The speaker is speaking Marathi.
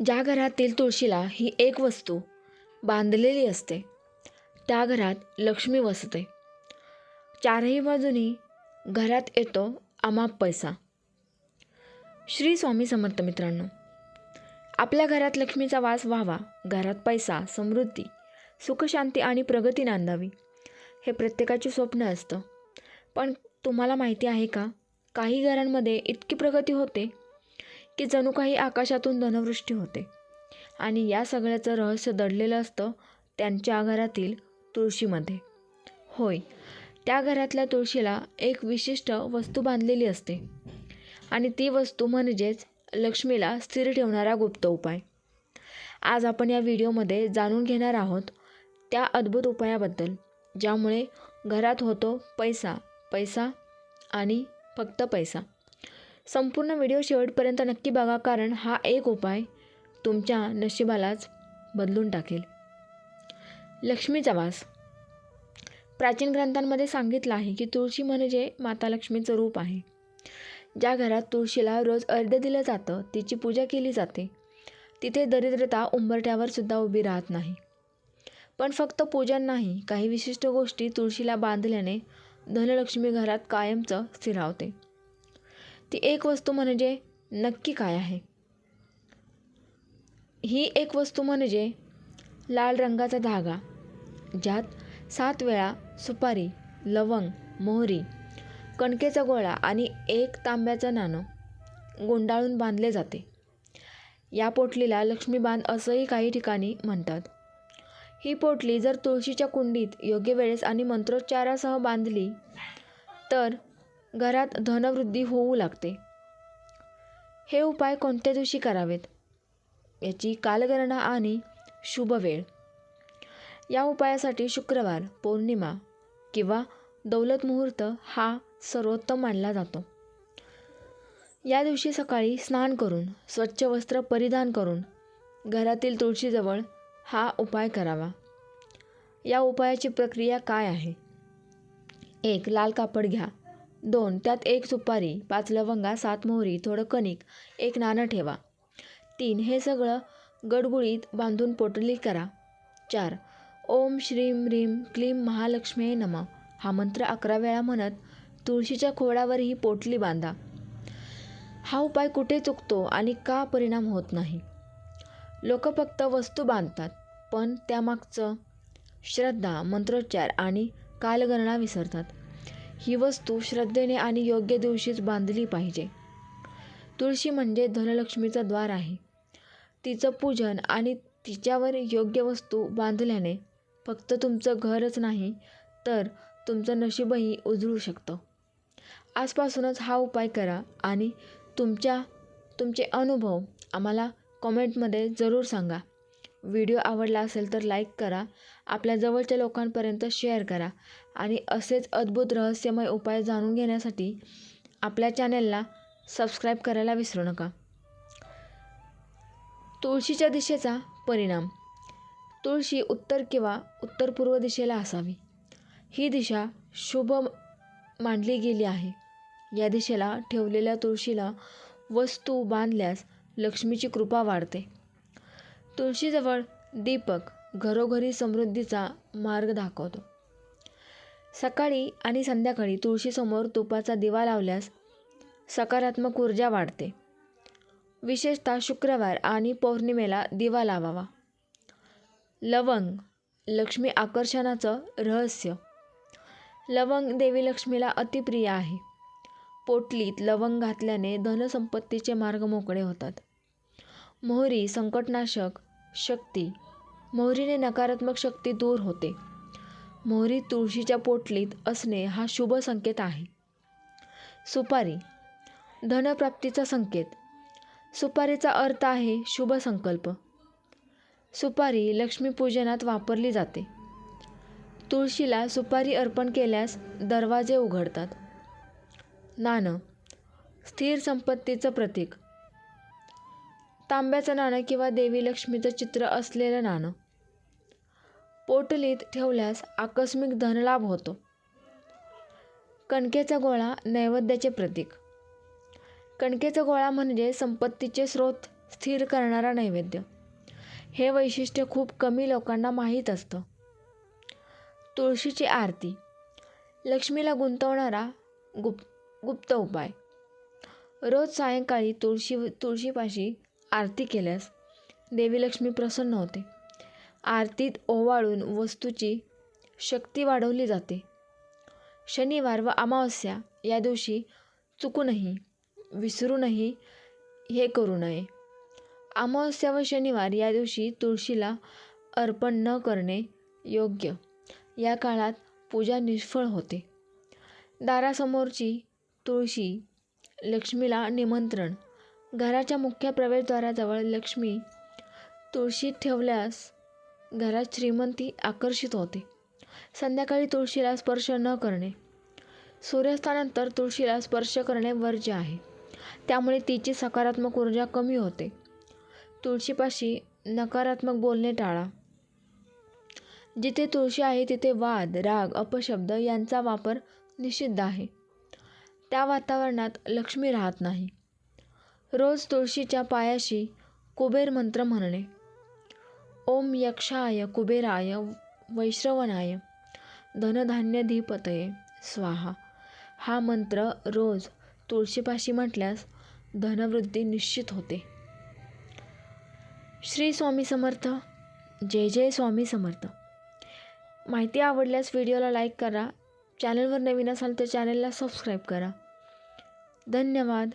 ज्या घरातील तुळशीला ही एक वस्तू बांधलेली असते त्या घरात लक्ष्मी वसते. चारही बाजूनी घरात येतो अमाप पैसा. श्री स्वामी समर्थ मित्रांनो आपल्या घरात लक्ष्मीचा वास व्हावा घरात पैसा समृद्धी सुखशांती आणि प्रगती नांदावी हे प्रत्येकाचे स्वप्न असतं. पण तुम्हाला माहिती आहे का काही घरांमध्ये इतकी प्रगती होते की जणू काही आकाशातून धनवृष्टी होते. आणि या सगळ्याचं रहस्य दडलेलं असतं त्यांच्या घरातील तुळशीमध्ये. होय त्या घरातल्या तुळशीला एक विशिष्ट वस्तू बांधलेली असते. आणि ती वस्तू म्हणजेच लक्ष्मीला स्थिर ठेवणारा गुप्त उपाय. आज आपण या व्हिडिओमध्ये जाणून घेणार आहोत त्या अद्भुत उपायाबद्दल ज्यामुळे घरात होतो पैसा पैसा आणि फक्त पैसा. संपूर्ण व्हिडिओ शेवटपर्यंत नक्की बघा कारण हा एक उपाय तुमच्या नशिबालाच बदलून टाकेल. लक्ष्मीचा वास प्राचीन ग्रंथांमध्ये सांगितलं आहे की तुळशी म्हणजे माता लक्ष्मीचं रूप आहे. ज्या घरात तुळशीला रोज अर्ध दिलं जातं तिची पूजा केली जाते. तिथे दरिद्रता उंबरठ्यावर सुद्धा उभी राहत नाही. पण फक्त पूजन नाही काही विशिष्ट गोष्टी तुळशीला बांधल्याने धनलक्ष्मी घरात कायमचं स्थिरावते. ती एक वस्तू म्हणजे नक्की काय आहे? ही एक वस्तू म्हणजे लाल रंगाचा धागा ज्यात सात वेळा सुपारी लवंग मोहरी कणकेचा गोळा आणि एक तांब्याचं नाणं गुंडाळून बांधले जाते. या पोटलीला लक्ष्मीबांध असंही काही ठिकाणी म्हणतात. ही पोटली जर तुळशीच्या कुंडीत योग्य वेळेस आणि मंत्रोच्चारासह बांधली तर घरात धनवृद्धी होऊ लागते. हे उपाय कोणत्या दिवशी करावेत? याची कालगणना आणि शुभ वेळ या उपायासाठी शुक्रवार पौर्णिमा किंवा दौलत मुहूर्त हा सर्वोत्तम मानला जातो. या दिवशी सकाळी स्नान करून स्वच्छ वस्त्र परिधान करून घरातील तुळशीजवळ हा उपाय करावा. या उपायाची प्रक्रिया काय आहे? एक लाल कापड घ्या. दोन त्यात एक सुपारी पाच लवंगा सात मोहरी थोडं कणिक एक नाणं ठेवा. तीन हे सगळं गडगुळीत बांधून पोटली करा. चार ओम श्रीम ह्रीम क्लीम महालक्ष्मी नम. हा मंत्र अकरा वेळा म्हणत तुळशीच्या खोडावर ही पोटली बांधा. हा उपाय कुठे चुकतो आणि का परिणाम होत नाही? लोक फक्त वस्तू बांधतात पण त्यामागचं श्रद्धा मंत्रोच्चार आणि कालगणना विसरतात. ही वस्तू श्रद्धेने आणि योग्य दिवशीच बांधली पाहिजे. तुळशी म्हणजे धनलक्ष्मीचं द्वार आहे. तिचं पूजन आणि तिच्यावर योग्य वस्तू बांधल्याने फक्त तुमचं घरच नाही तर तुमचं नशीबही उजळू शकतं. आजपासूनच हा उपाय करा आणि तुमच्या तुमचे अनुभव आम्हाला कॉमेंटमध्ये जरूर सांगा. व्हिडिओ आवडला असेल तर लाईक करा. आपल्या जवळच्या लोकांपर्यंत शेअर करा. आणि असेच अद्भुत रहस्यमय उपाय जाणून घेण्यासाठी आपल्या चॅनेलला सबस्क्राईब करायला विसरू नका. तुळशीच्या दिशेचा परिणाम. तुळशी उत्तर किंवा उत्तर पूर्व दिशेला असावी. ही दिशा शुभ मांडली गेली आहे. या दिशेला ठेवलेल्या तुळशीला वस्तू बांधल्यास लक्ष्मीची कृपा वाढते. तुळशीजवळ दीपक घरोघरी समृद्धीचा मार्ग दाखवतो. सकाळी आणि संध्याकाळी तुळशीसमोर तुपाचा दिवा लावल्यास सकारात्मक ऊर्जा वाढते. विशेषतः शुक्रवार आणि पौर्णिमेला दिवा लावावा. लवंग लक्ष्मी आकर्षणाचं रहस्य. लवंग देवी लक्ष्मीला अतिप्रिय आहे. पोटलीत लवंग घातल्याने धनसंपत्तीचे मार्ग मोकळे होतात. मोहरी संकटनाशक शक्ती. मोहरीने नकारात्मक शक्ती दूर होते. मोहरी तुळशीच्या पोटलीत असणे हा शुभ संकेत आहे. सुपारी. धनप्राप्तीचा संकेत. सुपारीचा अर्थ आहे शुभ संकल्प. सुपारी लक्ष्मीपूजनात वापरली जाते. तुळशीला सुपारी अर्पण केल्यास दरवाजे उघडतात. नाणं. स्थिर संपत्तीचं प्रतीक. तांब्याचं नाणं किंवा देवी लक्ष्मीचं चित्र असलेलं नाणं. पोटलीत ठेवल्यास आकस्मिक धनलाभ होतो. कणकेचा गोळा नैवेद्याचे प्रतीक. कणकेचा गोळा म्हणजे संपत्तीचे स्रोत स्थिर करणारा नैवेद्य. हे वैशिष्ट्य खूप कमी लोकांना माहीत असतं. तुळशीची आरती. लक्ष्मीला गुंतवणारा गुप गुप्त उपाय. रोज सायंकाळी तुळशी तुळशीपाशी आरती केल्यास देवी लक्ष्मी प्रसन्न होते. आरतीत ओवाळून वस्तूची शक्ती वाढवली जाते. शनिवार व अमावस्या या दिवशी चुकूनही विसरूनही हे करू नये. अमावस्या व शनिवार या दिवशी तुळशीला अर्पण न करणे योग्य. या काळात पूजा निष्फळ होते. दारासमोरची तुळशी लक्ष्मीला निमंत्रण घराच्या मुख्य प्रवेशद्वाराजवळ लक्ष्मी तुळशीत ठेवल्यास घरात श्रीमंती आकर्षित होते. संध्याकाळी तुळशीला स्पर्श न करणे. सूर्यास्तानंतर तुळशीला स्पर्श करणे वर्ज्य आहे. त्यामुळे तिची सकारात्मक ऊर्जा कमी होते. तुळशीपाशी नकारात्मक बोलणे टाळा. जिथे तुळशी आहे तिथे वाद राग अपशब्द यांचा वापर निषिद्ध आहे. त्या वातावरणात लक्ष्मी राहत नाही. रोज तुळशीच्या पायाशी कुबेर मंत्र म्हणणे. ओम यक्षाय कुबेराय वैश्रवणाय धनधान्यधिपतये स्वाहा. हा मंत्र रोज तुळशीपाशी म्हटल्यास धनवृद्धी निश्चित होते. श्री स्वामी समर्थ. जय जय स्वामी समर्थ. माहिती आवडल्यास व्हिडिओला लाईक करा. चॅनलवर नवीन असाल तर चॅनलला सबस्क्राईब करा. धन्यवाद.